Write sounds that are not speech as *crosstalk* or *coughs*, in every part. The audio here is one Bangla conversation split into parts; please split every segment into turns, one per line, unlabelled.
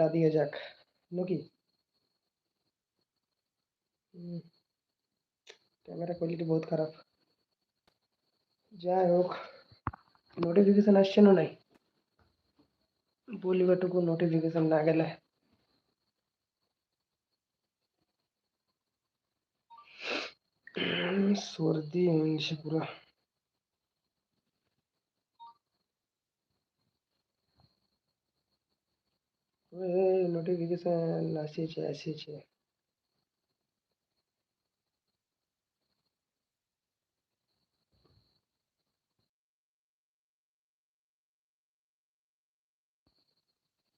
আড্ডা দিয়ে যাক নাকি ক্যামেরা কোয়ালিটি বহুত খারাপ যাই হোক নোটিফিকেশন আসছে না নাই বলিবাটুকু নোটিফিকেশন না গেলে সর্দি হয়ে গেছে পুরা নোটিফিকেশন আসিছে আসিছে।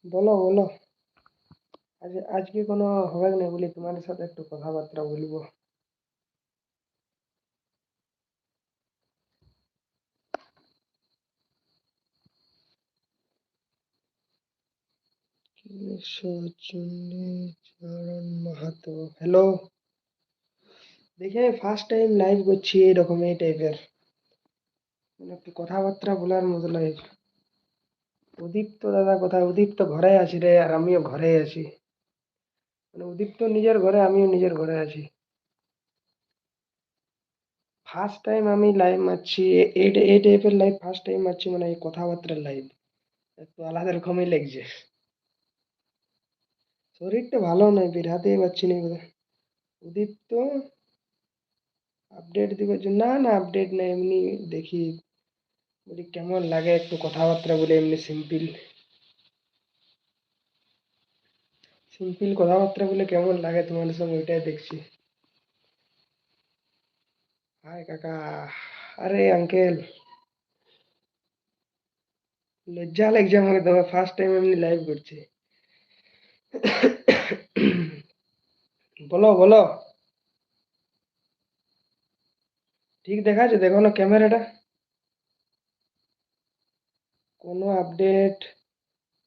বলো বলো। আজ, আজকে কোনো হবে না বলি তোমার সাথে একটু কথাবার্তা বলব। চণ্ডীচরণ মাহাতো। হ্যালো দেখে ফার্স্ট টাইম লাইভ করছি এরকম এই টাইপের মানে কথাবার্তা বলার মতো লাইভ উদীপ্ত দাদা কোথায়? উদীপ্ত ঘরে আছি রে, আর আমিও ঘরে আছি। মানে উদীপ্ত নিজের ঘরে, আমিও নিজের ঘরে আছি। ফার্স্ট টাইম আমি লাইভ মারছি, এই টাইপের লাইভ ফার্স্ট টাইম মারছি মানে এই কথাবার্তার লাইভ একটু আলাদা রকমই লাগছে। শরীরটা ভালো নয়, বের হাতেই পারছি না বোধহয় উদীপ্ত আপডেট দিবার জন্য না না আপডেট না এমনি দেখি। বলি, কেমন লাগে একটু কথাবার্তা বলে, এমনি সিম্পল সিম্পল কথাবার্তা বলে কেমন লাগে তোমাদের সঙ্গে, ওইটাই দেখছি। হাই, কাকা। আরে আঙ্কেল লজ্জা লাগছে আমাকে তোমার ফার্স্ট টাইম এমনি লাইভ করছি। *coughs* বলো বলো। ঠিক দেখাচ্ছে? দেখো না ক্যামেরাটা। কোনো আপডেট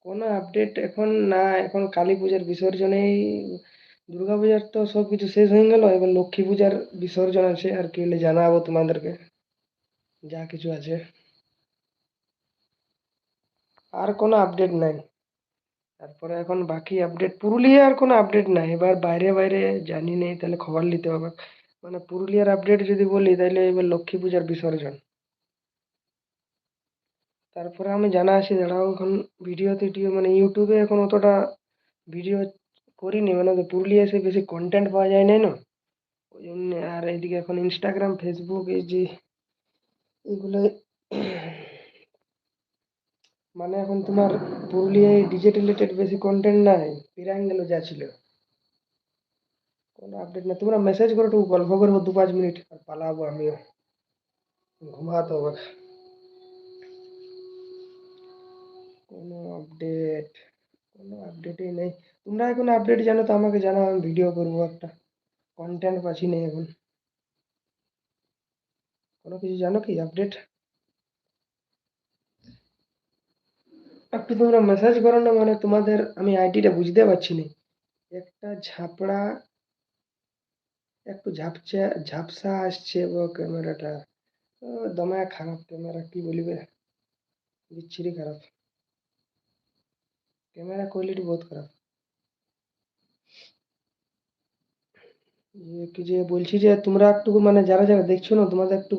কোনো আপডেট এখন না, এখন কালী পূজার বিসর্জনেই, দুর্গা পূজার তো সব কিছু শেষ হয়ে গেল, এবার লক্ষ্মী পূজার বিসর্জন আছে, আর কি হলে জানাব তোমাদেরকে, যা কিছু আছে। আর কোনো আপডেট নাই। তারপরে এখন বাকি আপডেট পুরুলিয়ার কোনো আপডেট নাই। এবার বাইরে বাইরে জানি নেই, তাহলে খবর নিতে হবে। মানে পুরুলিয়ার আপডেট যদি বলি, তাহলে এবার লক্ষ্মী পূজার বিসর্জন। তারপরে আমি জানা আছি, দাঁড়াও এখন ভিডিও টিডিও মানে ইউটিউবে এখন অতটা ভিডিও করিনি। মানে পুরুলিয়া এসে বেশি কন্টেন্ট পাওয়া যায় নাই না? ওই জন্য আর এদিকে এখন ইনস্টাগ্রাম ফেসবুক এই যে এগুলো মানে এখন তোমার পুরুলিয়ায় ডিজে রিলেটেড বেশি কন্টেন্ট নাই পিরাঙ্গেলো যা ছিল। কোনো আপডেট না তোমরা মেসেজ করো একটু, গল্প করব দু পাঁচ মিনিট, আর পালাবো আমিও। ঘুমাতে হবে। কোনো আপডেট কোনো আপডেটই নেই। তোমরা এখন আপডেট জানো তো, আমাকে জানাও, আমি ভিডিও করব একটা। কন্টেন্ট পাচ্ছি নেই এখন। কোনো কিছু জানো কি আপডেট একটু তোমরা মেসেজ করো না মানে তোমাদের আমি আইডিটা বুঝতে পারছি না। একটা ঝাপড়া, একটু ঝাপচা, ঝাপসা আসছে ও ক্যামেরাটা দমে খারাপ ক্যামেরা কি বলিবে? বিচ্ছিরি খারাপ। ক্যামেরা কোয়ালিটি বহুত খারাপ। কি যে বলছি যে তোমরা একটু মানে যারা যারা দেখছ না, তোমাদের একটু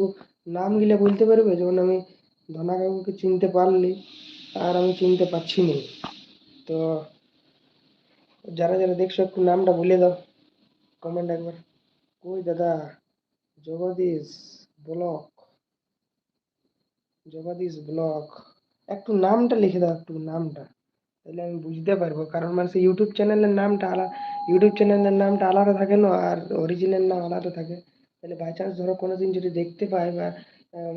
নাম গিলে বলতে পারবে? যেমন আমি ধনা কাকুকে চিনতে পারলি। আর আমি চিনতে পারছি না তো যারা যারা দেখছ, একটু নামটা বলে দাও। কমেন্ট একবার। কই দাদা? জগদীশ ব্লক। জগদীশ ব্লক। একটু নামটা লিখে দাও, একটু নামটা। তাহলে আমি বুঝতে পারব। কারণ মানে সেই ইউটিউব চ্যানেলের নামটা আলাদা ইউটিউব চ্যানেলের নামটা আলাদা থাকে না, আর অরিজিনাল নাম আলাদা থাকে। তাহলে বাই চান্স ধরো কোনো দিন যদি দেখতে পাই বা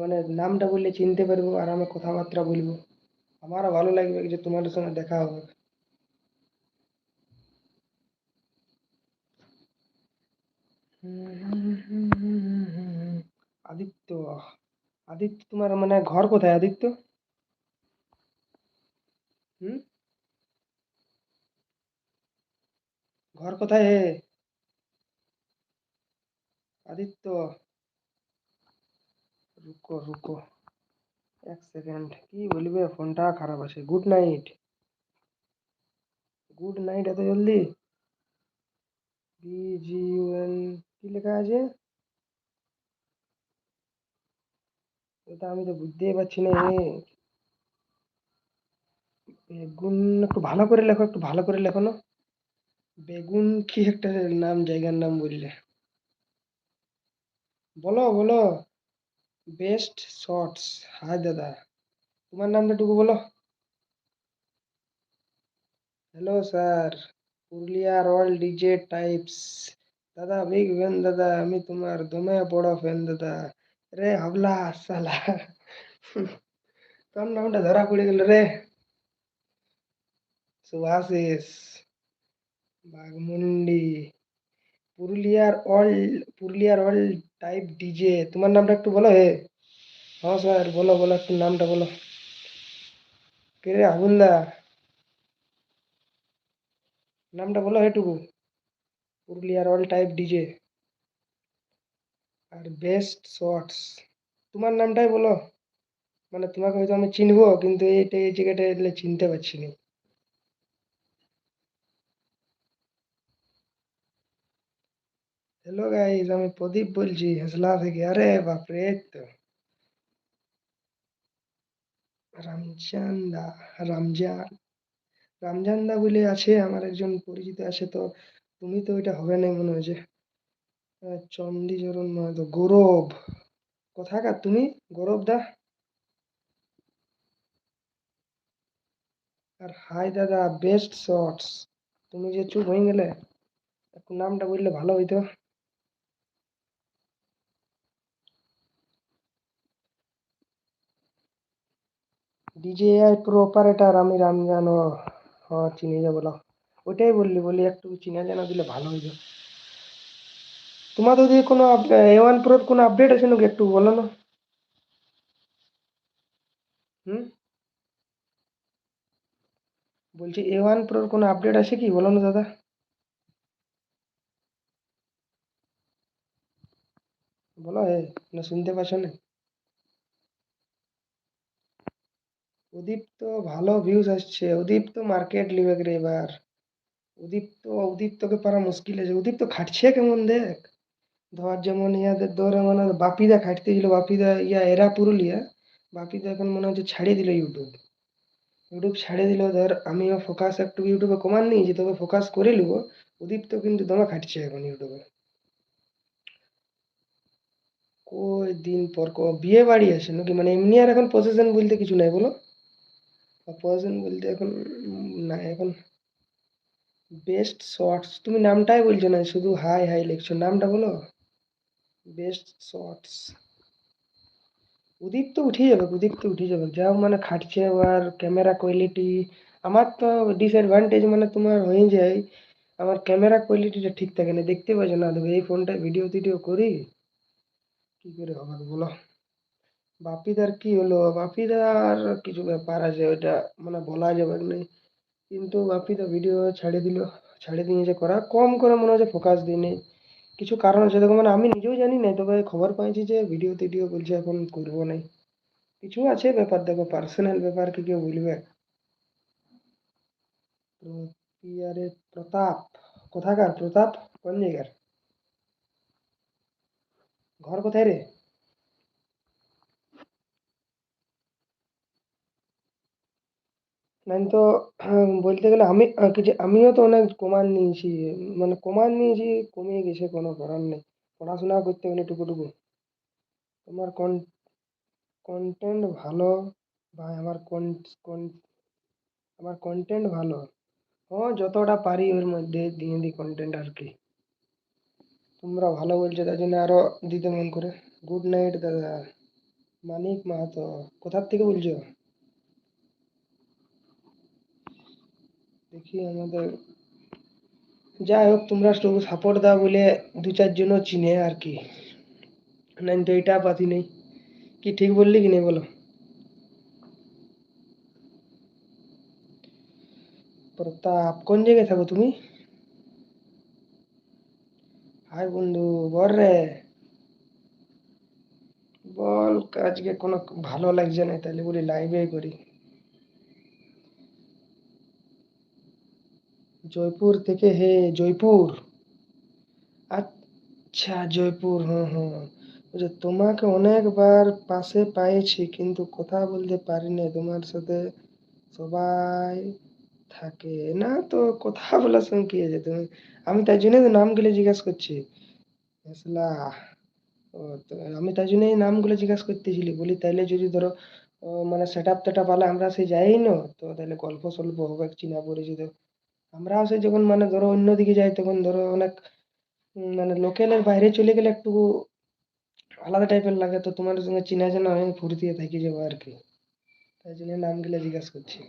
মানে নামটা বললে চিনতে পারব, আর আমি কথাবার্তা বলব। আমারও ভালো লাগবে যে তোমাদের সঙ্গে দেখা হবে। আদিত্য আদিত্য তোমার মানে ঘর কোথায় আদিত্য? হুম? ঘর কোথায় হে? আদিত্য, রুকো রুকো। এক সেকেন্ড কি বলবে? ফোনটা খারাপ আছে। গুড নাইট গুড নাইট এত জলদি? বি জি এন কি লেখা আছে? এটা আমি তো বুঝতেই পারছি না বেগুন একটু ভালো করে লেখো, একটু ভালো করে লেখো না। বেগুন কি একটা নাম, জায়গার নাম বললে। বলো বলো। বেস্ট শর্টস হাই দাদা তোমার নামটা টুকু বলো। হ্যালো স্যার পুরুলিয়ার অল ডিজে টাইপস দাদা বিগ ফ্যান দাদা আমি তোমার দমে বড় ফ্যান দাদা রে, হাবলা সালা তোর নামটা ধরা পড়ে গেল রে। সুভাষিস বাঘমুন্ডি পুরুলিয়ার অল পুরুলিয়ার অল টাইপ ডিজে তোমার নামটা একটু বলো হে। হ্যাঁ স্যার বলো বলো, একটু নামটা বলো। কে রে আগুনদা নামটা বলো এটুকু পুরুলিয়ার অল টাইপ ডিজে আর বেস্ট শর্টস তোমার নামটাই বলো। মানে তোমাকে হয়তো আমি চিনবো, কিন্তু এইটা এই জায়গাটা চিনতে পারছি না। হ্যালো গাইস আমি প্রদীপ বলছি হেসলা থেকে। আরে বাপরে তো। রামজান দা রামজান। রামজান দা বলে আছে আমার একজন পরিচিত আছে তো তুমি তো ওইটা হবে না মনে আহ, চণ্ডীচরণ মাহাতো গৌরব। কোথাকার তুমি? গৌরব দা? আর হাই দাদা বেস্ট শর্টস তুমি যে চুপ হয়ে গেলে নামটা বললে ভালো হইতো। ডিজেআই প্রো অপারেটর আমি রামজান হ্যাঁ চিনে যাব ওইটাই বললি, বলি একটু চিনা জানা দিলে ভালো হইতো। তোমার যদি কোনো এ ওয়ান প্রোর কোনো আপডেট আছে নাকি একটু বলো না? হুম? বলছি এ ওয়ান প্রোর কোনো আপডেট আছে কি? বলো না দাদা। বলো না শুনতে পাচ্ছ না? উদীপ তো ভালো ভিউজ আসছে। উদীপ তো মার্কেট লিবে রে এবার। উদীপ তো উদীপ তোকে পারা মুশকিল আছে উদীপ তো খাটছে কেমন দেখ? ধর যেমন ইয়াদের, ধরে মানে বাপিদা খাটতে ছিল বাপিদা ইয়া এরা পুরুলিয়া। বাপিদা এখন মনে হচ্ছে ছাড়িয়ে দিল ইউটিউব ইউটিউব ছাড়িয়ে দিল, ধর আমিও ফোকাস একটু ইউটিউবে কমান নিয়েছি, তবে ফোকাস করে নিব। উদীপ তো কিন্তু দমে খাটছে এখন ইউটিউবে কই দিন পর বিয়ে বাড়ি আছে নাকি? মানে এমনি আর এখন পজিশন বলতে কিছু নাই বলো। পজিশন বলতে এখন না, এখন বেস্ট শর্টস তুমি নামটাই বলছো না, শুধু হাই হাই লিখছো, নামটা বলো। বেস্ট শর্টস উদীপ তো উঠে যাবে উদীপ তো উঠে যাবে। যাও মানে খাটছে আর ক্যামেরা কোয়ালিটি আমার তো ডিসঅ্যাডভান্টেজ মানে তোমার হয়ে যায়, আমার ক্যামেরা কোয়ালিটিটা ঠিক থাকে না। দেখতে পাচ্ছ না এই ফোনটা ভিডিও টিডিও করি, কি করে হবে বলো? বাপিদার কি হলো? বাপিদার কিছু ব্যাপার আছে, ওইটা মানে বলা যাবে না। কিন্তু বাপিদা ভিডিও ছাড়ে দিল ছাড়ে দিয়েছে করা, কম করে মনে হচ্ছে ফোকাস দিইনি কিছু কারণ আছে, দেখো মানে আমি নিজেও জানি না, তবে খবর পাইছি যে ভিডিও টিডিও বলছে এখন করব নাই। কিছু আছে ব্যাপার, দেখো পার্সোনাল ব্যাপার, কি কেউ বলবে? প্রতাপ, কোথাকার প্রতাপ? কোন জায়গার? ঘর কোথায় রে? আমি তো বলতে গেলে আমি কিছু, আমিও তো অনেক কমান নিয়েছি মানে কমান নিয়েছি, কমিয়ে গেছে কোনো করার নেই। পড়াশোনা করতে গেলে টুকুটুকু। তোমার কোন কন্টেন্ট ভালো, ভাই, আমার কোন কোন আমার কন্টেন্ট ভালো। হ্যাঁ যতটা পারি ওর মধ্যে দিয়ে দিই কন্টেন্ট আর কি। তোমরা ভালো বলছো তাই জন্য আরও দিতে মন করে। গুড নাইট দাদা। মানিক মাহাতো, কোথার থেকে বলছো? দেখি আমাদের। যাই হোক, তোমরা একটু সাপোর্ট দাও বলে দু চারজনও চিনে আর কি। নাইন তো এটা পাতি নেই। কি ঠিক বললি কি নেই বলো? প্রতাপ, কোন জায়গায় থাকো তুমি? হাই বন্ধু, বল রে। বল, আজকে কোনো ভালো লাগছে না তাহলে বলি লাইভে করি। জয়পুর থেকে, হে জয়পুর। আচ্ছা জয়পুর, হুম হুম। তোমাকে অনেকবার পাশে পাইছি কিন্তু কথা বলতে পারিনি। তোমার সাথে সবাই থাকে। না তো, কথা বলার সঙ্গে কি তুমি, আমি তাই জন্যই তো নামগুলো জিজ্ঞাসা করছি। ও, তো আমি তাই জন্যই নামগুলো জিজ্ঞাসা করতেছিলি। বলি, তাইলে যদি ধরো মানে সেট আপ টেট আপ আমরা সে যাই না তো তাহলে গল্প সল্প হবে চিনা পরিচিত আমরাও সে যখন মানে ধরো অন্যদিকে যাই, তখন ধরো অনেক মানে লোকালের বাইরে চলে গেলে একটু আলাদা টাইপের লাগে। তো তোমার সঙ্গে চিনা জানা হয়ে ফুর্তিয়ে থাকি যাব আর কি? তাই জন্য নামগুলো জিজ্ঞাসা করছি।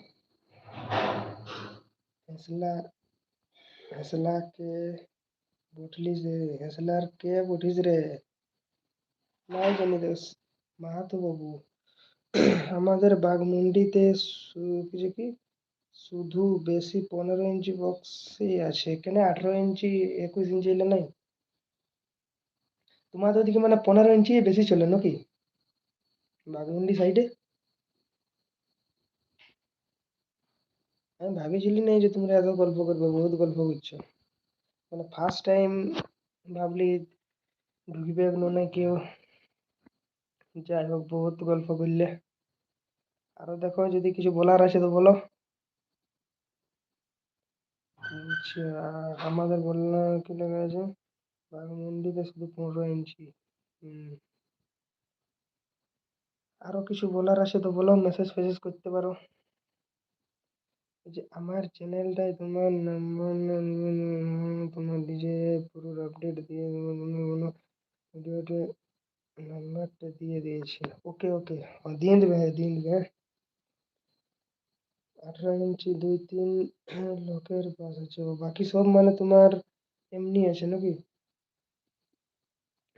হেসলা হেসলাকে বটলিস রে? হেসলার কে বটিস রে? নাই জানি দোষ মাহাতো বাবু। আমাদের বাঘমুন্ডিতে কিছু কি? শুধু বেশি পনেরো ইঞ্চি বক্সই আছে। এখানে আঠেরো ইঞ্চি, একুশ ইঞ্চি এলে নাই? তোমাদের ওদিকে মানে পনেরো ইঞ্চি বেশি চলে নাকি? বাঘমুন্ডি সাইডে আমি ভাবিছিলি না যে তোমরা এত গল্প করবে, বহুত গল্প করছ। মানে ফার্স্ট টাইম ভাবলি ঢুকবে না কেউ? যাই হোক, বহুত গল্প করলে। আরও দেখো যদি কিছু বলার আছে তো বলো আচ্ছা আমাদের বললাম কি লেখা আছে? বাঘমুন্ডিতে শুধু পনেরো ইঞ্চি হুম। আরও কিছু বলার আছে তো বলো মেসেজ ফেসেজ করতে পারো। যে আমার চ্যানেলটায় তোমার নাম্বার তোমার ডিজে পুরো আপডেট দিয়ে ভিডিওতে নাম্বারটা দিয়ে দিয়েছে। ওকে ওকে দিয়ে দেবে হ্যাঁ দিয়ে দেবে হ্যাঁ। আঠারো ইঞ্চি দুই তিন লোকের পাস আছে বাকি সব মানে তোমার এমনি আছে নাকি?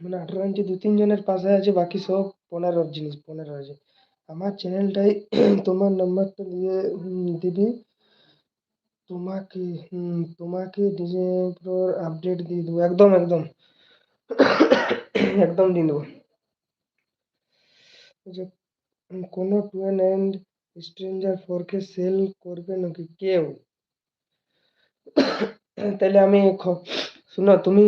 মানে আঠারো ইঞ্চি দু তিন জনের পাশে আছে, বাকি সব পনেরোর জিনিস, পনেরো আছে। আমার চ্যানেলটাই *clears throat* তোমার নাম্বারটা দিয়ে দিবি। তোমাকে তোমাকে ডিজে আপডেট দিয়ে দেবো। একদম একদম। *clears throat* একদম দিয়ে দেবো। কোনো twin and stranger four K sell করবে নাকি কেউ? তাহলে আমি শোনো তুমি,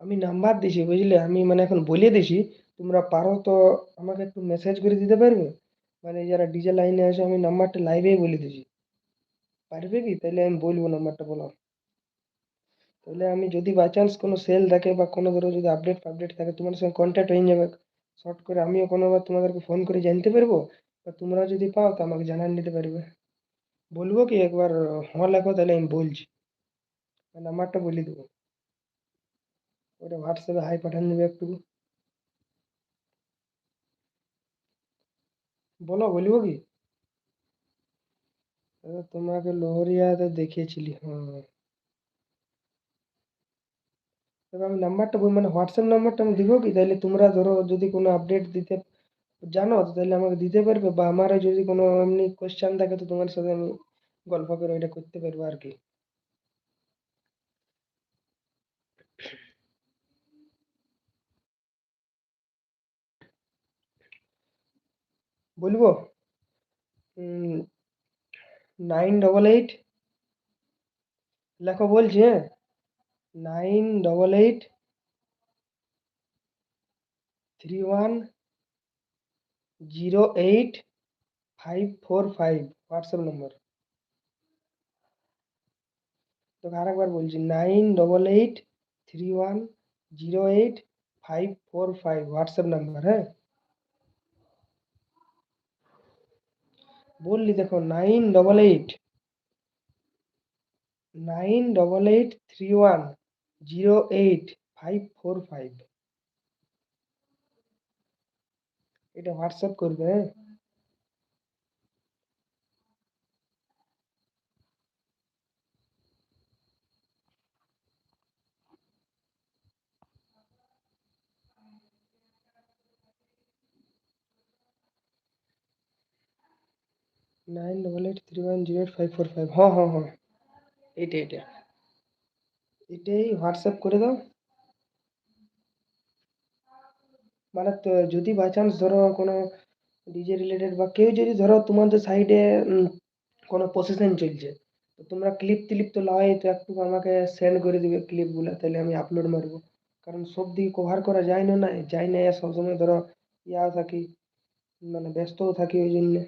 আমি নাম্বার দিছি, বুঝলে? আমি মানে এখন বলে দিছি, তোমরা পারো তো আমাকে একটু মেসেজ করে দিতে পারবে? মানে যারা ডিজে লাইনে আছে, আমি নাম্বারটা লাইভেই বলে দিছি। পারবে কি? তাহলে আমি বলব নাম্বারটা বলো। তাহলে আমি যদি বাই চান্স কোনো সেল থাকে বা কোনো ধরো যদি আপডেট ফাপডেট থাকে তোমার সঙ্গে কন্ট্যাক্ট হয়ে যাবে। শর্ট করে আমিও কোনোবার তোমাদেরকে ফোন করে জানতে পারব? বা তোমরা যদি পাও তো আমাকে জানান নিতে পারবে বলব কি একবার হ্যাঁ লেখো তাহলে আমি বলছি নাম্বারটা বলে দেবো ওটা হোয়াটসঅ্যাপে হাই পাঠান দেবে একটু বলো বলব কি দাদা তোমাকে লোহরিয়াতে দেখিয়েছিলি হ্যাঁ তবে আমি নাম্বারটা বল মানে হোয়াটসঅ্যাপ নাম্বারটা আমি দিব কি তাহলে তোমরা ধরো যদি কোনো আপডেট দিতে জানো তো, তাহলে আমাকে দিতে পারবে? বা আমারও যদি কোনো এমনি কোয়েশ্চেন থাকে, তো তোমার সাথে আমি গল্প করে এটা করতে পারব আর কি। বলব? নাইন ডবল এইট লেখো বলছি হ্যাঁ? Nine double eight three one zero eight five four five WhatsApp number তোকে আরেকবার বলছি nine double eight three one zero eight five four five WhatsApp number হ্যাঁ বললি দেখো nine double eight nine double eight three one zero eight five four five এটা হোয়াটসঅ্যাপ করবে হ্যাঁ nine double eight three one zero eight five four five হ্যাঁ হ্যাঁ হ্যাঁ এইটা এটা এটাই হোয়াটসঅ্যাপ করে দাও মানে যদি বাই চান্স ধরো কোনো ডিজে রিলেটেড বা কেউ যদি ধরো তোমাদের সাইডে কোনো প্রসেশন চলছে, তো তোমরা ক্লিপ টিলিপ তো লাগাই তো একটু আমাকে সেন্ড করে দিবে ক্লিপগুলো তাহলে আমি আপলোড মারবো। কারণ সব দিকে কভার করা যায় না না যাই না সবসময় ধরো ইয়া থাকি মানে ব্যস্তও থাকি ওই জন্যে।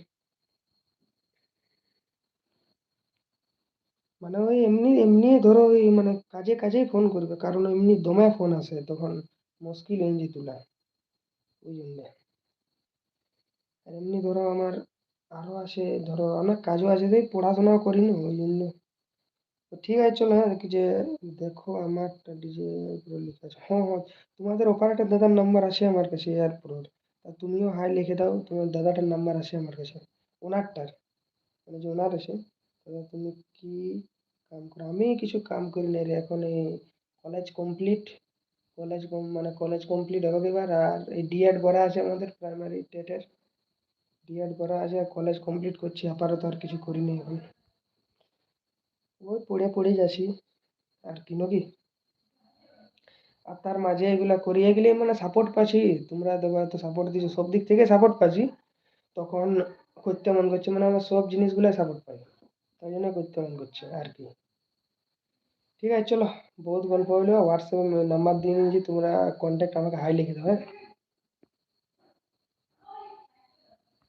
মানে ওই এমনি এমনি ধরো ওই মানে কাজে, কাজেই ফোন করবে, কারণ এমনি দমে ফোন আসে, তখন মুশকিল হয়ে যায় তোলা। ওই জন্যে। আর এমনি ধরো আমার আরও আছে, ধরো অনেক কাজও আছে তাই পড়াশোনাও করি না ওই জন্য। ঠিক আছে, চলো হ্যাঁ যে দেখো আমারটা ডিজে পুরো আছে। হ্যাঁ হ্যাঁ তোমাদের অপারেটর দাদার নাম্বার আছে আমার কাছে এয়ারপোর্ট তা তুমিও হাই লিখে দাও, তোমার দাদাটার নাম্বার আছে আমার কাছে, ওনারটার। মানে যে ওনার আছে তুমি কি কাম করো? আমি কিছু কাম করি না রে, এখন এই কলেজ কমপ্লিট কলেজ মানে কলেজ কমপ্লিট হবে এবার আর এই ডিএড করা আছে আমাদের প্রাইমারি টেটের ডিএড করা আছে কলেজ কমপ্লিট করছি, আপাতত আর কিছু করিনি এখন। ওই পড়ে পড়ে যাচ্ছি। আর কি নাকি? আর তার মাঝে এগুলা করিয়ে গেলে মানে সাপোর্ট পাচ্ছি। তোমরা দেবো এত সাপোর্ট দিছো, সব দিক থেকে সাপোর্ট পাচ্ছি। তখন করতে মন করছে মানে আমার সব জিনিসগুলাই সাপোর্ট পাই। তাই জন্য করতে মন করছে আর কি। ঠিক আছে, চলো। বহুত গল্প হলো হোয়াটসঅ্যাপে নাম্বার দিয়ে নিয়েছি তোমরা কন্ট্যাক্ট আমাকে হাই লিখে দাও হ্যাঁ?